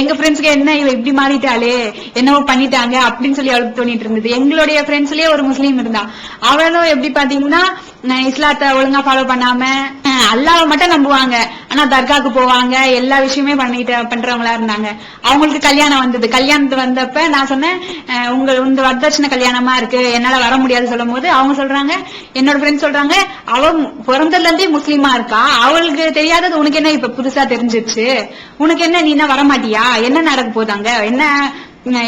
எங்க ஃப்ரெண்ட்ஸ்க்கு என்ன இவ இப்படி மாறிட்டாளே என்னவோ பண்ணிட்டாங்க அப்படின்னு சொல்லி அவளுக்கு தோணிட்டு இருந்தது. எங்களுடைய ஃப்ரெண்ட்ஸ்லயே ஒரு முஸ்லீம் இருந்தா அவளும் எப்படி பாத்தீங்கன்னா இஸ்லாத்தை ஒழுங்கா ஃபாலோ பண்ணாம அல்லாவை மட்டும் நம்புவாங்க. ஆனா தர்காக்கு போவாங்க. எல்லா விஷயமே பண்ணிட்டு பண்றவங்களா இருந்தாங்க. அவங்களுக்கு கல்யாணம் வந்தது. கல்யாணத்து வந்தப்ப நான் சொன்னேன் உங்க இந்த வரதட்சணை கல்யாணமா இருக்கு. என்னால வர முடியாது சொல்லும் போது அவங்க சொல்றாங்க என்னோட ஃப்ரெண்ட் சொல்றாங்க அவ பிறந்ததுல இருந்தே முஸ்லீமா இருக்கா? அவளுக்கு தெரியாதது உனக்கு என்ன இப்ப புதுசா தெரிஞ்சிருச்சு? உனக்கு என்ன நீ என்ன வரமாட்டியா? என்ன நடக்க போதாங்க என்ன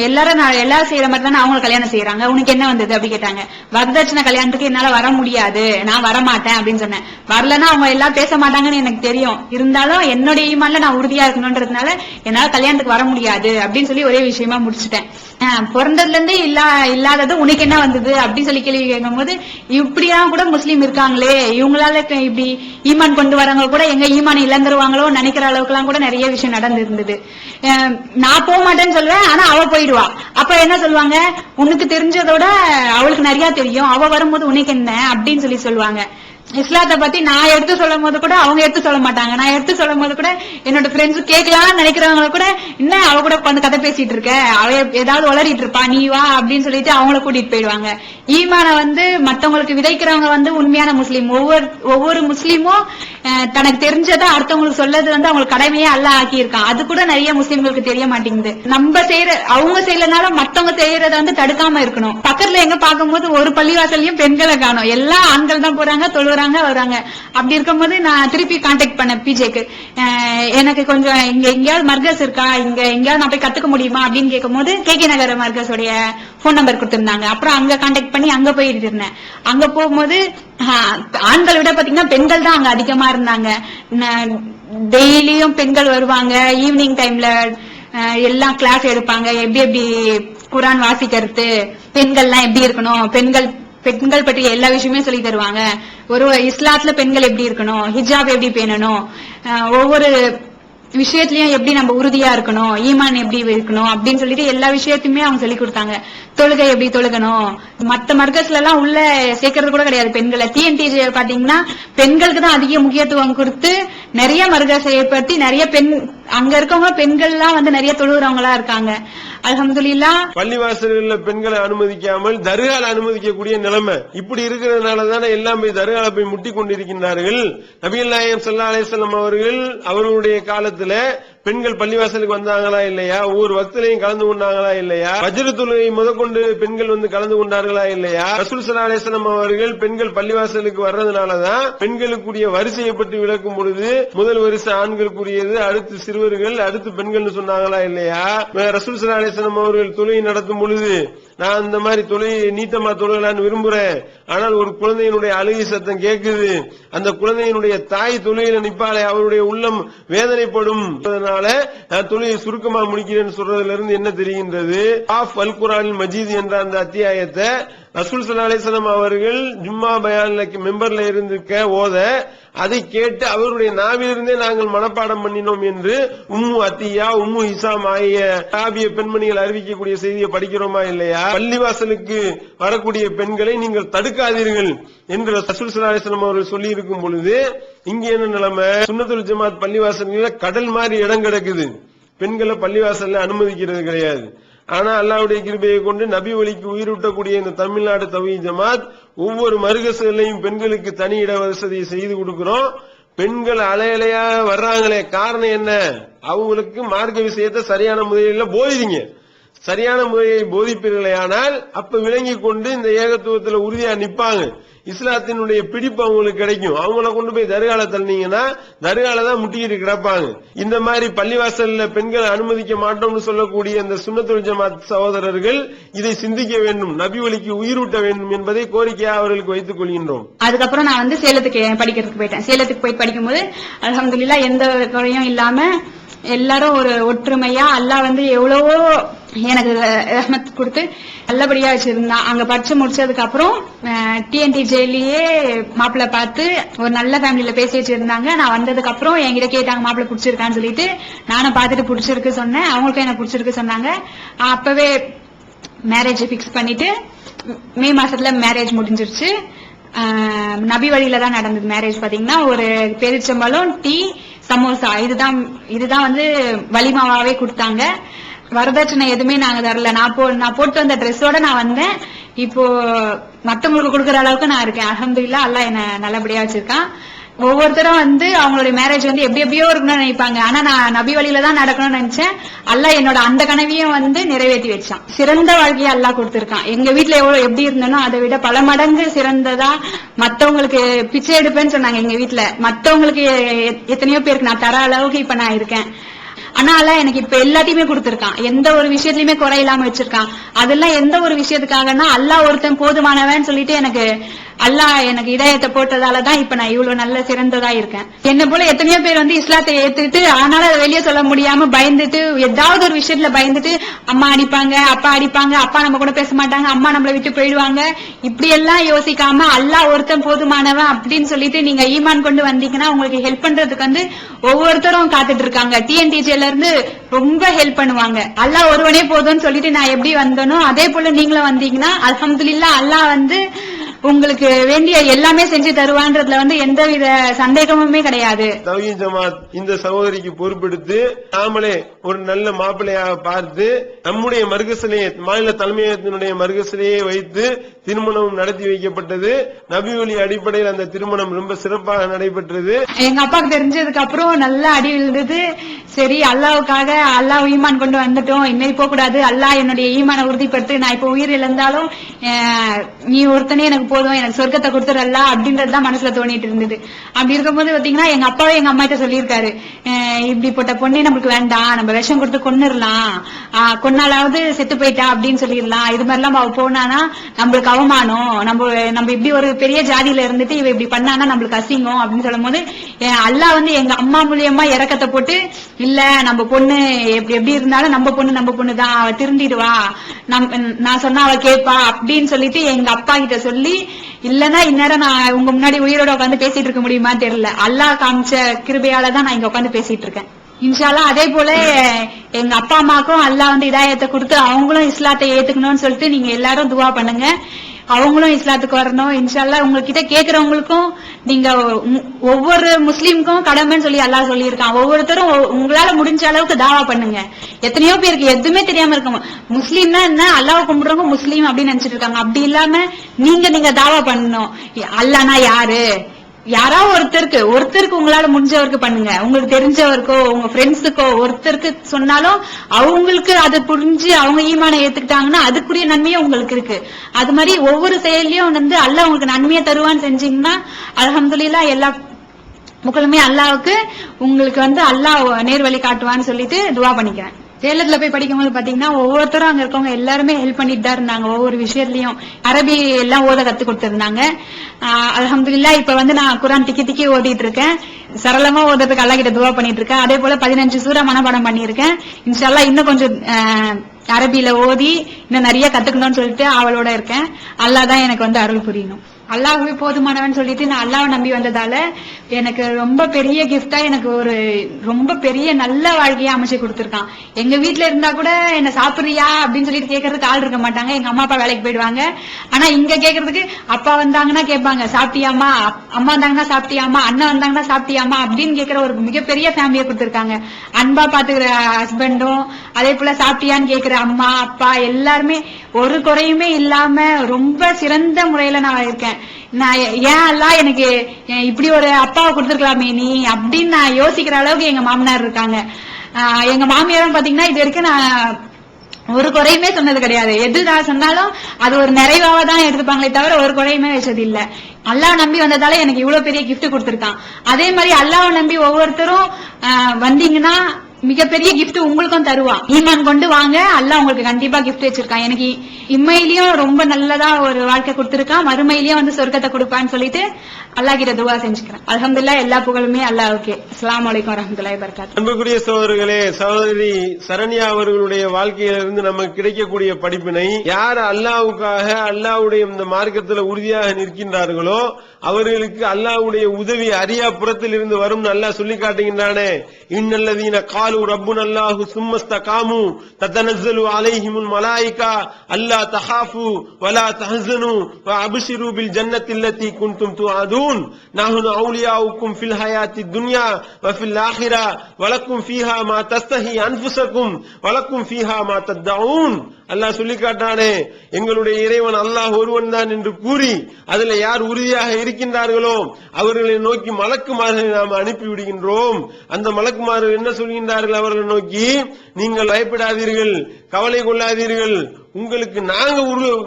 எல்லாரும் நான் எல்லாரும் செய்யற மாதிரி தானே அவங்க கல்யாணம் செய்யறாங்க. உனக்கு என்ன வந்தது? அப்படி கேட்டாங்க. வரதட்சணை கல்யாணத்துக்கு என்னால வர முடியாது. நான் வர மாட்டேன் அப்படின்னு சொன்னேன். வரலன்னா அவங்க எல்லாம் பேச மாட்டாங்கன்னு எனக்கு தெரியும். இருந்தாலும் என்னுடைய ஈமான்ல நான் உறுதியா இருக்கணும்ன்றதுனால என்னால கல்யாணத்துக்கு வர முடியாது அப்படின்னு சொல்லி ஒரே விஷயமா முடிச்சுட்டேன். பிறந்ததுல இருந்தே இல்லா இல்லாதது உனக்கு என்ன வந்தது? அப்படின்னு சொல்லி கேள்வி கேட்கும் போது இப்படிலாம் கூட முஸ்லீம் இருக்காங்களே. இவங்களால இப்படி ஈமான் கொண்டு வரவங்க கூட எங்க ஈமான் இழந்துருவாங்களோ நினைக்கிற அளவுக்கு எல்லாம் கூட நிறைய விஷயம் நடந்திருந்தது. நான் போக மாட்டேன்னு சொல்றேன் ஆனா அவ போயிடுவா. அப்ப என்ன சொல்லுவாங்க? உனக்கு தெரிஞ்சதோட அவளுக்கு நிறைய தெரியும். அவ வரும்போது உனக்கு என்ன? அப்படின்னு சொல்லி சொல்லுவாங்க. இஸ்லாத்தை பத்தி நான் எடுத்து சொல்லும் போது கூட அவங்க எடுத்து சொல்ல மாட்டாங்க. நான் எடுத்து சொல்லும் போது கூட என்னோட ஃப்ரெண்ட்ஸ் கேட்கலாம்னு நினைக்கிறவங்க கூட என்ன அவ கூட உட்காந்து கதை பேசிட்டு இருக்க? அவ ஏதாவது வளரிட்டு இருப்பா? நீ வா அப்படின்னு சொல்லிட்டு அவங்கள கூட்டிட்டு போயிடுவாங்க. ஈமான வந்து மத்தவங்களுக்கு விதைக்கிறவங்க வந்து உண்மையான முஸ்லீம். ஒவ்வொரு ஒவ்வொரு முஸ்லீமும் அஹ், தனக்கு தெரிஞ்சதை அடுத்தவங்களுக்கு சொல்லது வந்து அவங்களுக்கு கடமையே அல்ல ஆக்கியிருக்கான். அது கூட நிறைய முஸ்லீம்களுக்கு தெரிய மாட்டேங்குது. நம்ம செய்யற அவங்க செய்யறதுனால மத்தவங்க செய்யறத வந்து தடுக்காம இருக்கணும். பக்கத்துல எங்க பார்க்கும்போது ஒரு பள்ளிவாசல்லையும் பெண்களை காணும். எல்லா ஆண்கள் தான் போறாங்க தொழுறாங்க வராங்க. அப்படி இருக்கும்போது நான் திருப்பி கான்டாக்ட் பண்ணேன் பிஜேக்கு. எனக்கு கொஞ்சம் இங்க எங்கேயாவது மர்கஸ் இருக்கா? இங்க எங்கேயாவது நான் போய் கத்துக்க முடியுமா? அப்படின்னு கேட்கும்போது கே கே நகர் மர்கஸோடைய போன் நம்பர் கொடுத்திருந்தாங்க. அப்புறம் அங்க கான்டாக்ட் பண்ணி அங்க போயிட்டு இருந்தேன். அங்க போகும்போது ஆண்களை விட பாத்தீங்கன்னா பெண்கள் தான் அங்க அதிகமா இருந்தாங்க. டெய்லியும் பெண்கள் வருவாங்க. ஈவினிங் டைம்ல எல்லாம் கிளாஸ் எடுப்பாங்க. எப்படி எப்படி குரான் வாசிக்கிறது? பெண்கள்லாம் எப்படி இருக்கணும்? பெண்கள் பெண்கள் பற்றி எல்லா விஷயமே சொல்லி தருவாங்க. ஒரு இஸ்லாத்துல பெண்கள் எப்படி இருக்கணும்? ஹிஜாப் எப்படி பேணணும்? ஒவ்வொரு விஷயத்திலயும் எப்படி நம்ம உறுதியா இருக்கணும்? ஈமான் எப்படி இருக்கணும்? அப்படின்னு சொல்லிட்டு எல்லா விஷயத்தையுமே அவங்க சொல்லி கொடுத்தாங்க. தொழுகை எப்படி தொழுகணும்? மத்த மர்க்கஸ்ல எல்லாம் உள்ள சேர்க்கறது கூட கிடையாது பெண்களை. டிஎன்டிஜி பாத்தீங்கன்னா பெண்களுக்கு தான் அதிக முக்கியத்துவம் கொடுத்து நிறைய மர்கஸை ஏற்படுத்தி நிறைய பெண் அங்க இருக்கவங்க பெண்கள் எல்லாம் வந்து நிறைய தொழுகிறவங்களா இருக்காங்க. அலமதுல்லா பள்ளிவாசல்கள்ல பெண்களை அனுமதிக்காமல் தர்கால அனுமதிக்கக்கூடிய நிலைமை. இப்படி இருக்கிறதுனால தானே எல்லாம் போய் தர்கால போய் முட்டி கொண்டிருக்கின்றார்கள். நபிகள் நாயகம் சல்லா அலைஹி அவர்கள் அவர்களுடைய காலத்துல பெண்கள் பள்ளிவாசலுக்கு வந்தாங்களா இல்லையா? ஒவ்வொரு வக்திலையும் கலந்து கொண்டாங்களா இல்லையா? வஜ்ரத்துலை முதற்கொண்டு பெண்கள் வந்து கலந்து கொண்டார்களா இல்லையா? ரசூல் சலாசனம் அவர்கள் பெண்கள் பள்ளிவாசலுக்கு வர்றதுனாலதான் பெண்களுக்குரிய வரிசையை பற்றி விளக்கும் பொழுது முதல் வரிசை ஆண்களுக்குரியது அடுத்து சிறுவர்கள் அடுத்து பெண்கள்னு சொன்னாங்களா இல்லையா? ரசூல் சலாசனம் அவர்கள் தொழுகை நடத்தும் பொழுது நான் இந்த மாதிரி தொழில் நீட்டமா தொழுகலான்னு விரும்புறேன். ஆனால் ஒரு குழந்தையினுடைய அழுகை சத்தம் கேட்குது. அந்த குழந்தையினுடைய தாய் தொழுகையில நிப்பாளே அவருடைய உள்ளம் வேதனைப்படும். அதனால நான் தொழுகை சுருக்கமா முடிக்கிறேன்னு சொல்றதுல இருந்து என்ன தெரிகின்றது? ஆஃப் அல் குரான் மஜீத் என்ற அந்த அத்தியாயத்தை ரசூல் சல்லா அலிஸ்லாம் அவர்கள் ஜும்மா பயான்ல மெம்பர்ல இருந்துக்க ஓத அதை கேட்டு அவருடைய நாவிலிருந்தே நாங்கள் மனப்பாடம் பண்ணினோம் என்று உம்மு அத்தியா உம்மு இசாம் ஆகிய சாபிய பெண்மணிகள் அறிவிக்கக்கூடிய செய்தியை படிக்கிறோமா இல்லையா? பள்ளிவாசலுக்கு வரக்கூடிய பெண்களை நீங்கள் தடுக்காதீர்கள் என்று ரசூல் சல்லா அலிஸ்லாம் அவர்கள் சொல்லி இருக்கும் பொழுது இங்க என்ன நிலைமை? சுன்னத்துல் ஜமாத் பள்ளிவாசல்கள கடல் மாதிரி இடம் கிடக்குது. பெண்களை பள்ளிவாசல்ல அனுமதிக்கிறது கிடையாது. ஆனா அல்லாவுடைய கிருபையை கொண்டு நபி வழிக்கு உயிரூட்டக்கூடிய இந்த தமிழ்நாடு தவி ஜமாத் ஒவ்வொரு மருகசுகளையும் பெண்களுக்கு தனி இட வசதியை செய்து கொடுக்கிறோம். பெண்கள் அலையலையா வர்றாங்களே காரணம் என்ன? அவங்களுக்கு மார்க்க விஷயத்தை சரியான முறையில் போதிங்க. சரியான முறையை போதிப்பீர்களேயானால் அப்ப விளங்கி கொண்டு இந்த ஏகத்துவத்துல உறுதியா நிப்பாங்க. இஸ்லாத்தினுடைய பிடிப்பு அவங்களுக்கு கிடைக்கும். அவங்கள கொண்டு போய் தர்கால தள்ளினீங்கன்னா தர்கால தான் முட்டிக்கிட்டு கிடப்பாங்க. இந்த மாதிரி பள்ளிவாசல்ல பெண்களை அனுமதிக்க மாட்டோம்னு சொல்லக்கூடிய அந்த சுன்னத்துல் ஜமாத் சகோதரர்கள் இதை சிந்திக்க வேண்டும் நபி வழிக்கு உயிரூட்ட வேண்டும் என்பதை கோரிக்கையா அவர்களுக்கு வைத்துக் கொள்கின்றோம். அதுக்கப்புறம் நான் வந்து சேலத்துக்கு படிக்கிறதுக்கு போயிட்டேன். சேலத்துக்கு போய் படிக்கும்போது அலமதுல்லா எந்த குறையும் இல்லாம எல்லாரும் ஒரு ஒற்றுமையா அல்லாஹ் வந்து எவ்வளவோ எனக்கு ரஹ்மத் கொடுத்து நல்லபடியா வச்சிருந்தான் அங்க படிச்சு முடிச்சதுக்கு அப்புறம் டிஎன்டி ஜெயிலேயே மாப்பிள்ள பார்த்து ஒரு நல்ல ஃபேமிலியில பேசி வச்சிருந்தாங்க. நான் வந்ததுக்கு அப்புறம் என்கிட்ட கேட்டாங்க மாப்பிள்ள பிடிச்சிருக்கான்னு சொல்லிட்டு. நானும் பார்த்துட்டு பிடிச்சிருக்கு சொன்னேன். அவங்களுக்கும் எனக்கு பிடிச்சிருக்கு சொன்னாங்க. அப்பவே மேரேஜ் ஃபிக்ஸ் பண்ணிட்டு மே மாசத்துல மேரேஜ் முடிஞ்சிருச்சு. நபி வழியில தான் நடந்தது மேரேஜ் பாத்தீங்கன்னா. ஒரு பெருச்சம்பளம் டீ சமோசா. இதுதான் இதுதான் வந்து வலிமாவாவே கொடுத்தாங்க. வரதட்சணை எதுவுமே நாங்க தரல. நான் போ நான் போட்டு வந்த ட்ரெஸ்ஸோட நான் வந்தேன். இப்போ மத்தவங்களுக்கு கொடுக்கற அளவுக்கு நான் இருக்கேன். அல்ஹம்துலில்லாஹ் அல்லாஹ் என்ன நல்லபடியா வச்சிருக்கான். ஒவ்வொருத்தரும் வந்து அவங்களுடைய மேரேஜ் வந்து எப்படி எப்படியோ இருக்கணும்னு நினைப்பாங்க. ஆனா நான் நபி வழியில தான் நடக்கணும்னு நினைச்சேன். அல்லாஹ் என்னோட அந்த கனவையும் வந்து நிறைவேற்றி வச்சான். சிறந்த வாழ்க்கையை அல்லாஹ் கொடுத்திருக்கான். எங்க வீட்டுல எவ்வளவு எப்படி இருந்தனோ அதை விட பல மடங்கு சிறந்ததா மத்தவங்களுக்கு பிச்சை எடுப்பேன்னு சொன்னாங்க எங்க வீட்டுல மத்தவங்களுக்கு எத்தனையோ பேருக்கு நான் தர அளவுக்கு இப்ப நான் இருக்கேன். ஆனா எனக்கு இப்ப எல்லாத்தையுமே கொடுத்திருக்கான். எந்த ஒரு விஷயத்திலயுமே குறை இல்லாம வச்சிருக்கான். அதெல்லாம் எந்த ஒரு விஷயத்துக்காகனா அல்லாஹ் ஒருத்தன் போதுமானவன் சொல்லிட்டு எனக்கு அல்லாஹ் எனக்கு இதயத்தை போட்டதாலதான் இப்ப நான் இவ்வளவு நல்ல சிறந்ததா இருக்கேன். என்ன போல எத்தனையோ பேர் வந்து இஸ்லாத்தை ஏத்துட்டு ஆனாலும் அதை வெளியே சொல்ல முடியாம பயந்துட்டு ஏதாவது ஒரு விஷயத்துல பயந்துட்டு அம்மா அடிப்பாங்க அப்பா அடிப்பாங்க அப்பா நம்ம கூட பேச மாட்டாங்க அம்மா நம்மளை விட்டு போயிடுவாங்க. இப்படி எல்லாம் யோசிக்காம அல்லாஹ் ஒருத்தன் போதுமானவன் அப்படின்னு சொல்லிட்டு நீங்க ஈமான் கொண்டு வந்தீங்கன்னா உங்களுக்கு ஹெல்ப் பண்றதுக்கு வந்து ஒவ்வொருத்தரும் காத்துட்டு இருக்காங்க. டிஎன்டிஜில இருந்து ரொம்ப ஹெல்ப் பண்ணுவாங்க. அல்லாஹ் ஒருவனே போதும்னு சொல்லிட்டு நான் எப்படி வந்தனோ அதே போல நீங்களும் வந்தீங்கன்னா அல்ஹம்துலில்லாஹ் அல்லாஹ் வந்து உங்களுக்கு வேண்டிய எல்லாமே செஞ்சு தருவான்றதுல வந்து எந்தவித சந்தேகமுமே கிடையாது. ஜமாத் இந்த சகோதரிக்கு பொறுப்பெடுத்து நாமளே ஒரு நல்ல மாப்பிள்ளையாக பார்த்து நம்முடைய மருகசிலையை மாநில தலைமையகத்தினுடைய மருகசிலையை வைத்து திருமணம் நடத்தி வைக்கப்பட்டது. நபி வழி அடிப்படையில் அந்த திருமணம் ரொம்ப சிறப்பாக நடைபெற்றது. எங்க அப்பாவுக்கு தெரிஞ்சதுக்கு அப்புறம் நல்லா அடி விழுந்தது. சரி அல்லாவுக்காக அல்லாஹ் ஈமான் கொண்டு வந்துட்டோம். இனிமேல் போக கூடாது அல்லாஹ் என்னுடைய ஈமான உறுதிப்படுத்து. நான் இப்ப உயிர் இழந்தாலும் நீ ஒருத்தனே எனக்கு போதும் எனக்கு சொர்க்கத்தை கொடுத்துடல அப்படின்றது தான் மனசுல தோணிட்டு இருந்தது. அப்படி இருக்கும்போது பாத்தீங்கன்னா எங்க அப்பாவே எங்க அம்மா கிட்ட சொல்லியிருக்காரு அஹ், இப்படிப்பட்ட பொண்ணே நம்மளுக்கு வேண்டாம். நம்ம விஷம் கொடுத்து கொன்னுடலாம். ஆஹ், கொன்னாலாவது செத்து போயிட்டா அப்படின்னு சொல்லிடலாம். இது மாதிரிலாம் அவ போனானா நம்மளுக்கு அவமானம். நம்ம நம்ம இப்படி ஒரு பெரிய ஜாதியில இருந்துட்டு இவ இப்படி பண்ணானா நம்மளுக்கு அசிங்கம். அப்படின்னு சொல்லும் போது அல்லாஹ் வந்து எங்க அம்மா மூலியமா இறக்கத்தை போட்டு இல்ல நம்ம பொண்ணு எப்படி எப்படி இருந்தாலும் நம்ம பொண்ணு நம்ம பொண்ணு தான். அவ திருந்திடுவா. நம் நான் சொன்னா அவ கேட்பா. அப்படின்னு சொல்லிட்டு எங்க அப்பா கிட்ட சொல்லி இல்லன்னா இந்நேரம் நான் உங்க முன்னாடி உயிரோட உட்காந்து பேசிட்டு இருக்க முடியுமா தெரியல. அல்லாஹ் காமிச்ச கிருபையால தான் நான் இங்க உட்காந்து பேசிட்டு இருக்கேன். இன்ஷால்லா அதே போல எங்க அப்பா அம்மாக்கும் அல்லாஹ் வந்து இதாயத்தை கொடுத்து அவங்களும் இஸ்லாத்தை ஏத்துக்கணும்னு சொல்லிட்டு நீங்க எல்லாரும் துவா பண்ணுங்க. அவங்களும் இஸ்லாத்துக்கு வரணும். இன்ஷால்லா உங்ககிட்ட கேக்குறவங்களுக்கும் நீங்க ஒவ்வொரு முஸ்லீமுக்கும் கடமைன்னு சொல்லி அல்லாஹ் சொல்லியிருக்கான். ஒவ்வொருத்தரும் உங்களால முடிஞ்ச அளவுக்கு தாவா பண்ணுங்க. எத்தனையோ பேருக்கு எதுவுமே தெரியாம இருக்கும் முஸ்லீம்னா என்ன? அல்லாஹ் கும்பிடுறவங்க முஸ்லீம் அப்படின்னு நினைச்சிட்டு இருக்காங்க. அப்படி இல்லாம நீங்க நீங்க தாவா பண்ணணும். அல்லானா யாரு? யாராவது ஒருத்தருக்கு ஒருத்தருக்கு உங்களால முடிஞ்சவருக்கு பண்ணுங்க. உங்களுக்கு தெரிஞ்சவருக்கோ உங்க ஃப்ரெண்ட்ஸுக்கோ ஒருத்தருக்கு சொன்னாலும் அவங்களுக்கு அதை புரிஞ்சு அவங்க ஈமான ஏத்துக்கிட்டாங்கன்னா அதுக்குரிய நன்மையும் உங்களுக்கு இருக்கு. அது மாதிரி ஒவ்வொரு செயலையும் வந்து அல்ல உங்களுக்கு நன்மையை தருவான்னு செஞ்சீங்கன்னா அலமதுல்லா எல்லா முக்கியமே அல்லாவுக்கு உங்களுக்கு வந்து அல்லாஹ் நேர் வழி காட்டுவான்னு சொல்லிட்டு துவா பண்ணிக்கிறேன். சேலத்துல போய் படிக்கும்போது பாத்தீங்கன்னா ஒவ்வொருத்தரும் அங்க இருக்கவங்க எல்லாருமே ஹெல்ப் பண்ணிட்டு தான் இருந்தாங்க. ஒவ்வொரு விஷயத்துலயும் அரபி எல்லாம் ஓத கத்து கொடுத்திருந்தாங்க. அலமதுல்லா இப்ப வந்து நான் குரான் திக்கி திக்கி ஓதிட்டு இருக்கேன். சரளமா ஓதுறதுக்கு அல்லா கிட்ட துவா பண்ணிட்டு இருக்கேன். அதே போல பதினஞ்சு சூறா மனப்பாடம் பண்ணியிருக்கேன். இன்ஷால்லா இன்னும் கொஞ்சம் ஆஹ், அரபியில ஓதி இன்னும் நிறைய கத்துக்கணும்னு சொல்லிட்டு அவளோட இருக்கேன். அல்லாதான் எனக்கு வந்து அருள் புரியணும். அல்லாஹ்வே போதுமானவன் சொல்லிட்டு நான் அல்லாவை நம்பி வந்ததால எனக்கு ரொம்ப பெரிய கிஃப்டா எனக்கு ஒரு ரொம்ப பெரிய நல்ல வாழ்க்கையை அமைச்சு கொடுத்துருக்கான். எங்க வீட்டுல இருந்தா கூட என்ன சாப்பிடுறியா அப்படின்னு சொல்லிட்டு கேட்கறதுக்கு ஆள் இருக்க மாட்டாங்க. எங்க அம்மா அப்பா வேலைக்கு போயிடுவாங்க. ஆனா இங்க கேக்குறதுக்கு அப்பா வந்தாங்கன்னா கேட்பாங்க சாப்பிட்டியாமா அப்- அம்மா வந்தாங்கன்னா சாப்பிட்டியாமா அண்ணன் வந்தாங்கன்னா சாப்பிட்டியாமா அப்படின்னு கேட்கிற ஒரு மிகப்பெரிய ஃபேமிலியை கொடுத்துருக்காங்க. அன்பா பாத்துக்கிற ஹஸ்பண்டும் அதே போல சாப்பிட்டியான்னு கேக்குற அம்மா அப்பா எல்லாருமே ஒரு குறையுமே இல்லாம ரொம்ப சிறந்த முறையில நான் இருக்கேன். நான் ஏன் எல்லாம் எனக்கு இப்படி ஒரு அப்பாவை கொடுத்துருக்கலாமே நீ? அப்படின்னு நான் யோசிக்கிற அளவுக்கு எங்க மாமனார் இருக்காங்க. எங்க மாமியாரும் பாத்தீங்கன்னா இது வரைக்கும் நான் ஒரு குறையுமே சொன்னது கிடையாது. எது நான் சொன்னாலும் அது ஒரு நிறைவாக தான் எடுத்துப்பாங்களே தவிர ஒரு குறையுமே வச்சது இல்ல அல்லாஹ் நம்பி வந்ததால எனக்கு இவ்வளவு பெரிய கிஃப்ட் கொடுத்துருக்கான். அதே மாதிரி அல்லாஹ் நம்பி ஒவ்வொருத்தரும் ஆஹ், வந்தீங்கன்னா மிகப்பெரிய கிஃப்ட் உங்களுக்கும் தருவான். ஈமான் கொண்டு வாங்க. அல்ல உங்களுக்கு கண்டிப்பா கிஃப்ட் வச்சிருக்கான். எனக்கு இம்மையிலயும் ரொம்ப நல்லதா ஒரு வாழ்க்கை கொடுத்திருக்கான். மறுமையிலயும் வந்து சொர்க்கத்தை கொடுப்பான்னு சொல்லிட்டு அல்லா கிட்ட துவா செஞ்சுக்கிறேன். அலமதுல்லா எல்லா புகழுமே அல்லா ஓகே அஸ்லாம் வலைக்கம் வரஹ்மத்துல்லாஹி வபரகாத்துஹு. அன்புக்குரிய சகோதரர்களே சகோதரி சரண்யா அவர்களுடைய வாழ்க்கையிலிருந்து நமக்கு கிடைக்கக்கூடிய படிப்பினை யார் அல்லாவுக்காக அல்லாவுடைய இந்த மார்க்கத்தில் உறுதியாக நிற்கின்றார்களோ அவர்களுக்கு அல்லாவுடைய உதவி அரியா புறத்தில் இருந்து வரும் நல்லா சொல்லி காட்டுகின்றானே இன்னல்லதீன கால் قالوا ربنا الله ثم استقاموا. تتنزل عليهم الملائكة. ألا تخافوا ولا تحزنوا وأبشروا بالجنة التي كنتم توعدون. نحن أولياؤكم في الحياة الدنيا وفي الآخرة. ولكم فيها ما تستهي أنفسكم ولكم فيها ما تدعون. அல்லாஹ் சொல்லி காட்டானே எங்களுடைய இறைவன் அல்லாஹ் ஒருவன் தான் என்று கூறி அதுல யார் உறுதியாக இருக்கின்றார்களோ அவர்களை நோக்கி மலக்குமார்களை நாம் அனுப்பி விடுகின்றோம் அந்த மலக்குமார்கள் என்ன சொல்கின்றார்கள் அவர்களை நோக்கி நீங்கள் பயப்படாதீர்கள் கவலை கொள்ளாதீர்கள் உங்களுக்கு நாங்க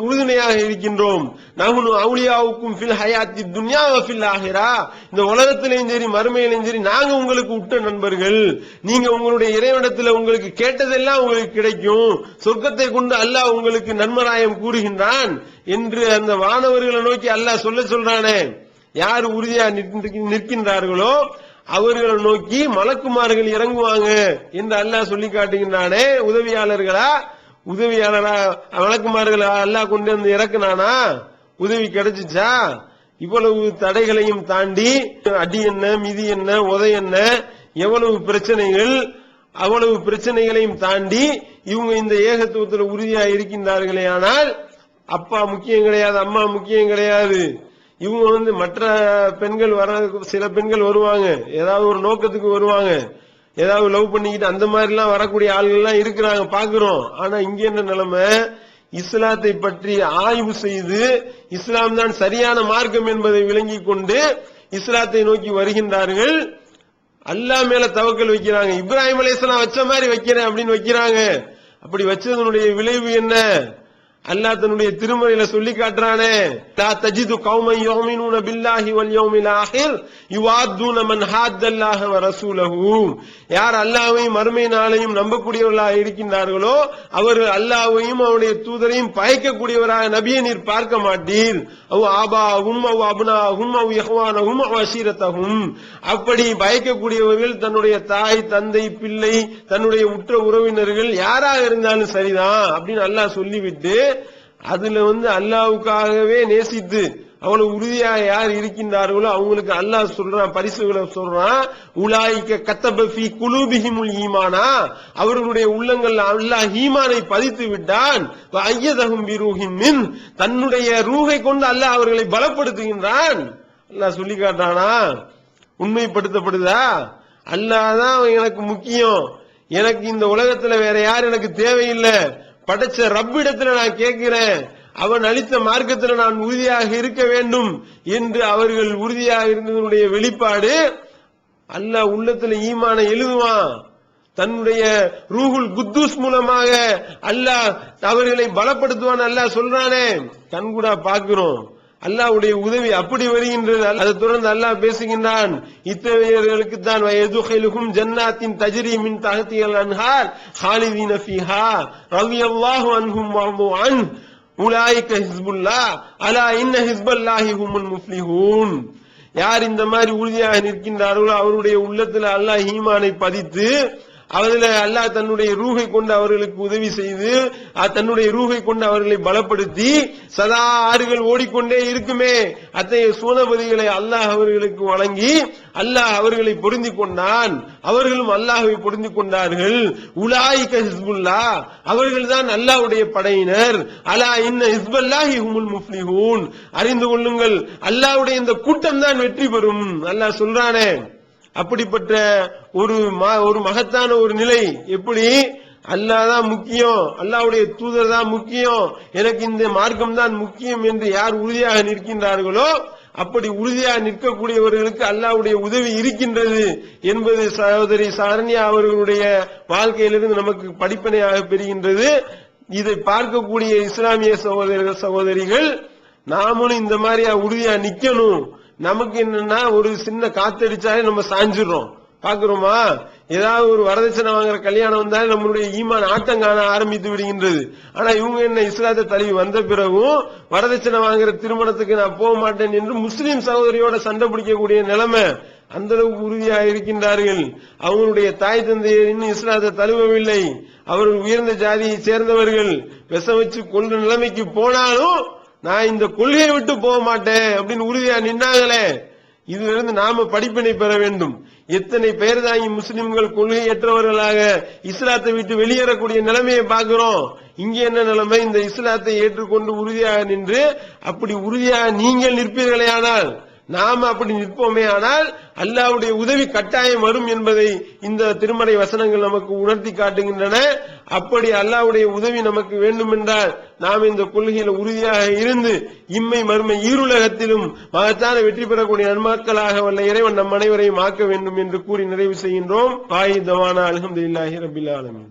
உறுதுணையாக இருக்கின்றோம். நகுனு அவுளியாவுக்கும் ஃபில் ஹயாத்தி துன்யாவ ஃபில் ஆகிறா இந்த உலகத்திலையும் சரி மறுமையிலையும் சரி நாங்க உங்களுக்கு உட்ட நண்பர்கள். நீங்க உங்களுடைய இறைவனத்துல உங்களுக்கு கேட்டதெல்லாம் உங்களுக்கு கிடைக்கும். சொர்க்கத்தை கொண்டு அல்லாஹ் உங்களுக்கு நன்மராயம் கூறுகின்றான் என்று அந்த வானவர்களை நோக்கி அல்லாஹ் சொல்ல சொல்றானே. யார் உறுதியா நிற்கின்றார்களோ அவர்களை நோக்கி மலக்குமார்கள் இறங்குவாங்க என்று அல்லாஹ் சொல்லி காட்டுகின்றானே. உதவியாளர்களா உதவியாளரா வழக்குமார்கள் எல்லாம் கொண்டு வந்து இறக்குனானா? உதவி கிடைச்சிச்சா? இவ்வளவு தடைகளையும் தாண்டி அடி என்ன மிதி என்ன உதை என்ன எவ்வளவு பிரச்சனைகள் அவ்வளவு பிரச்சனைகளையும் தாண்டி இவங்க இந்த ஏகத்துவத்தில் உறுதியா இருக்கின்றார்களே ஆனால் அப்பா முக்கியம் கிடையாது அம்மா முக்கியம் கிடையாது. இவங்க வந்து மற்ற பெண்கள் வர சில பெண்கள் வருவாங்க ஏதாவது ஒரு நோக்கத்துக்கு வருவாங்க. ஏதாவது லவ் பண்ணிக்கிட்டு அந்த மாதிரிலாம் வரக்கூடிய ஆள்கள் எல்லாம் இருக்கிறாங்க பாக்குறோம் ஆனா இங்க என்ன நிலைமை? இஸ்லாத்தை பற்றி ஆய்வு செய்து இஸ்லாம் தான் சரியான மார்க்கம் என்பதை விளங்கி கொண்டு இஸ்லாத்தை நோக்கி வருகின்றார்கள். அல்லா மேல தவக்கல் வைக்கிறாங்க. இப்ராஹிம் அலைஹிஸ்ஸலாம் வச்ச மாதிரி வைக்கிறேன் அப்படின்னு வைக்கிறாங்க. அப்படி வச்சதனுடைய விளைவு என்ன? அல்லாஹ் தன்னுடைய திருமறையில சொல்லி காட்டுறானே லா தஜிது கௌமன் யுமினூன பில்லாஹி வல் யௌமில் ஆஹிர் யுவாதுன மன் ஹாத்தல்லாஹ வ ரசூலஹு. யார் அல்லாஹ்வையும் மறுமை நாளையும் நம்பக்கூடியவர்களாக இருக்கின்றார்களோ அவர்கள் அல்லாஹ்வையும் அவருடைய தூதரையும் பயக்கக்கூடியவராக நபியை நீர் பார்க்க மாட்டீர். அவ் ஆபாஹும் அவ் அப்னாஹும் அவ் யஹ்வானஹும் அவ் அசீரத்தஹும் அப்படி பயக்கக்கூடியவர்கள் தன்னுடைய தாய் தந்தை பிள்ளை தன்னுடைய உற்ற உறவினர்கள் யாராக இருந்தாலும் சரிதான் அப்படின்னு அல்லாஹ் சொல்லிவிட்டு அதுல வந்து அல்லாவுக்காகவே நேசித்து அவ்வளவு உறுதியாக யார் இருக்கின்றார்களோ அவங்களுக்கு அல்லாஹ் சொல்றான் பரிசுகளை சொல்றான். உலாய்க்க கத்தபி குலூபிஹிமுல் ஈமானா. அவர்களுடைய உள்ளங்கள் அல்லாஹ் ஈமானை பதித்து விட்டான். ஐயதகும் பிரூஹின் மின். தன்னுடைய ரூகை கொண்டு அல்லாஹ் அவர்களை பலப்படுத்துகின்றான். அல்லாஹ் சொல்லி காட்டானா உண்மைப்படுத்தப்படுதா? அல்லாஹ் தான் எனக்கு முக்கியம். எனக்கு இந்த உலகத்துல வேற யார் எனக்கு தேவையில்லை. படைச்ச ரப்பிடத்துல நான் கேட்கிறேன். அவன் அளித்த மார்க்கத்தில் நான் உறுதியாக இருக்க வேண்டும் என்று அவர்கள் உறுதியாக இருந்ததனுடைய வெளிப்பாடு அல்ல உள்ளத்துல ஈமான எழுதுவான். தன்னுடைய ரூகுல் குத்தூஸ் மூலமாக அல்லாஹ் அவர்களை பலப்படுத்துவான் அல்லாஹ் சொல்றானே. கண்கூடா பார்க்கிறோம். அல்லாவுடைய உதவி அப்படி வருகின்றது. அதை தொடர்ந்து அல்லாஹ் பேசுகின்றான். இத்தகையவர்களுக்கு தான் எதுகைலுகும் ஜன்னாத்தின் தஜ்ரி மின் தகத்தியல் அன்ஹார் ஹாலிதீன ஃபீஹா ரலியல்லாஹு அன்ஹும் வர்து அன் உலாய்க ஹிஸ்புல்லா அலா இன்ன ஹிஸ்பல்லாஹி ஹுமுல் முஃப்லிஹூன். யார் இந்த மாதிரி உறுதியாக நிற்கின்றார்களோ அவருடைய உள்ளத்துல அல்லாஹ் ஈமானை பதித்து அதில் அல்லாஹ் தன்னுடைய ரூகை கொண்டு அவர்களுக்கு உதவி செய்து அஹ் தன்னுடைய ரூகை கொண்டு அவர்களை பலப்படுத்தி சதா ஆறுகள் ஓடிக்கொண்டே இருக்குமே. அத்தகைய சூனபதிகளை அல்லாஹ் அவர்களுக்கு வழங்கி அல்லாஹ் அவர்களை பொருந்தி கொண்டான். அவர்களும் அல்லாஹை பொருந்தி கொண்டார்கள். உலாயிக ஹிஸ்புல்லா அவர்கள் தான் அல்லாஹுடைய படையினர். அலா இன்ன ஹிஸ்பல்லாஹி ஹுமுல் முஃப்லிஹூன். அறிந்து கொள்ளுங்கள் அல்லாஹ்வுடைய இந்த கூட்டம் தான் வெற்றி பெறும். அல்லாஹ் சொல்றானே அப்படிப்பட்ட ஒரு ம- ஒரு மகத்தான ஒரு நிலை. எப்படி? அல்லாஹ் தான் முக்கியம். அல்லாவுடைய தூதர் தான் முக்கியம். எனக்கு இந்த மார்க்கம் தான் முக்கியம் என்று யார் உறுதியாக நிற்கின்றார்களோ அப்படி உறுதியாக நிற்கக்கூடியவர்களுக்கு அல்லாவுடைய உதவி இருக்கின்றது என்பது சகோதரி சரண்யா அவர்களுடைய வாழ்க்கையிலிருந்து நமக்கு படிப்பனையாக பெறுகின்றது. இதை பார்க்கக்கூடிய இஸ்லாமிய சகோதரர்கள் சகோதரிகள் நாமளும் இந்த மாதிரியா உறுதியா நிக்கணும். நமக்கு என்னன்னா ஒரு சின்ன காத்தடிச்சாலே நம்ம சாஞ்சிடுறோம். பாக்குறோமா ஏதாவது ஒரு வரதட்சணை வாங்குற கல்யாணம் வந்தாலும் நம்மளுடைய ஈமான் ஆட்டம் காண ஆரம்பித்து விடுகின்றது. ஆனா இவங்க என்ன இஸ்லாத்தை தழுவி வந்த பிறகும் வரதட்சணை வாங்குற திருமணத்துக்கு நான் போக மாட்டேன் என்று முஸ்லீம் சகோதரியோட சண்டை பிடிக்கக்கூடிய நிலைமை அந்த அளவுக்கு உறுதியாக இருக்கின்றார்கள். அவங்களுடைய தாய் தந்தையர் இன்னும் இஸ்லாத்தை தழுவவில்லை. அவர்கள் உயர்ந்த ஜாதியை சேர்ந்தவர்கள். விஷம் வச்சு கொள்ற நிலைமைக்கு போனாலும் நான் இந்த கொள்கையை விட்டு போக மாட்டேன் அப்படின்னு உறுதியா நின்னாங்களே. இதிலிருந்து நாம படிப்பினை பெற வேண்டும். எத்தனை பெயர் தாங்கி முஸ்லிம்கள் கொள்கையற்றவர்களாக இஸ்லாத்தை விட்டு வெளியேறக்கூடிய நிலைமையை பார்க்கிறோம். இங்க என்ன நிலைமை? இந்த இஸ்லாத்தை ஏற்றுக்கொண்டு உறுதியாக நின்று அப்படி உறுதியாக நீங்கள் நிற்பீர்களே ஆனால் நாம அப்படி நிற்போமே ஆனால் அல்லாவுடைய உதவி கட்டாயம் வரும் என்பதை இந்த திருமறை வசனங்கள் நமக்கு உணர்த்தி காட்டுகின்றன. அப்படி அல்லாவுடைய உதவி நமக்கு வேண்டும் என்றால் நாம் இந்த கொள்கையில உறுதியாக இருந்து இம்மை மறுமை ஈருலகத்திலும் மகத்தான வெற்றி பெறக்கூடிய நன்மாக்களாக வல்ல இறைவன் நம் அனைவரையும் ஆக்க வேண்டும் என்று கூறி நிறைவு செய்கின்றோம். பாயி தவானா அலமது இல்லாஹி ரபில் ஆலமின்